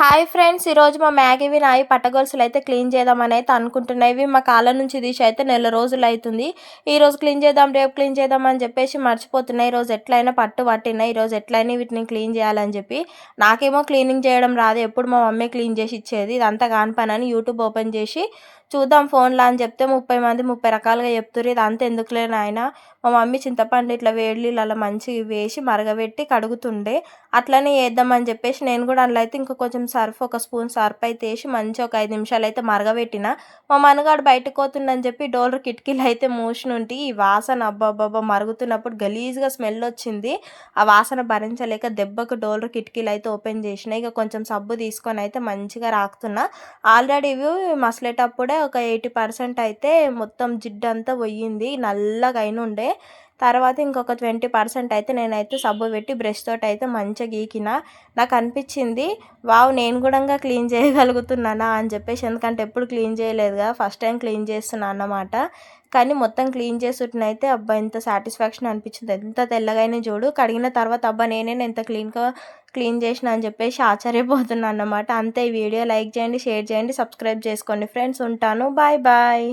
Hi friends ఈరోజు మా మ్యాగీవి నాయి పట్టగొలుసులు అయితే క్లీన్ చేద్దామని అయితే అనుకుంటున్నాయి ఇవి మా కాళ్ళ నుంచి తీసి అయితే నెల రోజులు అవుతుంది ఈరోజు క్లీన్ చేద్దాం రేపు క్లీన్ చేద్దాం అని చెప్పేసి మర్చిపోతున్నాయి ఈరోజు ఎట్లయినా పట్టు పట్టినాయి ఈరోజు ఎట్లయినా వీటిని క్లీన్ చేయాలని చెప్పి. నాకేమో క్లీనింగ్ చేయడం రాదు ఎప్పుడు మా మమ్మీ క్లీన్ చేసి ఇచ్చేది. ఇదంతా కాని పని అని యూట్యూబ్ ఓపెన్ చేసి చూద్దాం ఫోన్లో అని చెప్తే ముప్పై మంది ముప్పై రకాలుగా చెప్తున్నారు ఇదంతా ఎందుకులే నాయన? మా మమ్మీ చింతపండు ఇట్లా వేడి నీళ్ళలో మంచిగా వేసి మరగబెట్టి కడుగుతుండే. అట్లనే వేద్దామని చెప్పేసి నేను కూడా అందులో అయితే ఇంకా కొంచెం సర్ఫ్ ఒక స్పూన్ సర్ఫ్ అయితే వేసి మంచిగా ఒక ఐదు నిమిషాలు అయితే మరగబెట్టిన. మా మనగాడు బయటకు చెప్పి డోర్ కిటికీలు అయితే మూసినుంటి ఈ వాసన అబ్బాబ్బాబ్బా మరుగుతున్నప్పుడు గలీజ్గా స్మెల్ వచ్చింది. ఆ వాసన భరించలేక దెబ్బకు డోర్ కిటికీలు అయితే ఓపెన్ చేసిన. ఇక కొంచెం సబ్బు తీసుకొని అయితే మంచిగా రాకుతున్నా. ఆల్రెడీ ఇవి మసలేటప్పుడే ఒక ఎయిటీ పర్సెంట్ అయితే మొత్తం జిడ్డంతా పోయింది. నల్లగా అయిన ఉండే తర్వాత ఇంకొక ట్వంటీ పర్సెంట్ అయితే నేనైతే సబ్బు పెట్టి బ్రష్ తోటి అయితే మంచిగా గీకిన. నాకు అనిపించింది వావ్ నేను కూడా క్లీన్ చేయగలుగుతున్నానా? అని చెప్పేసి. ఎందుకంటే ఎప్పుడు క్లీన్ చేయలేదు కదా ఫస్ట్ టైం క్లీన్ చేస్తున్నాను అన్నమాట. కానీ మొత్తం క్లీన్ చేసుకుంటున్నైతే అబ్బా ఎంత సాటిస్ఫాక్షన్ అనిపించింది. ఎంత తెల్లగైనా చూడు కడిగిన తర్వాత అబ్బా నేనే ఎంత క్లీన్గా క్లీన్ చేసిన అని చెప్పేసి ఆశ్చర్యపోతున్నాను అన్నమాట. అంతే ఈ వీడియో లైక్ చేయండి షేర్ చేయండి సబ్స్క్రైబ్ చేసుకోండి. ఫ్రెండ్స్ ఉంటాను. Bye bye.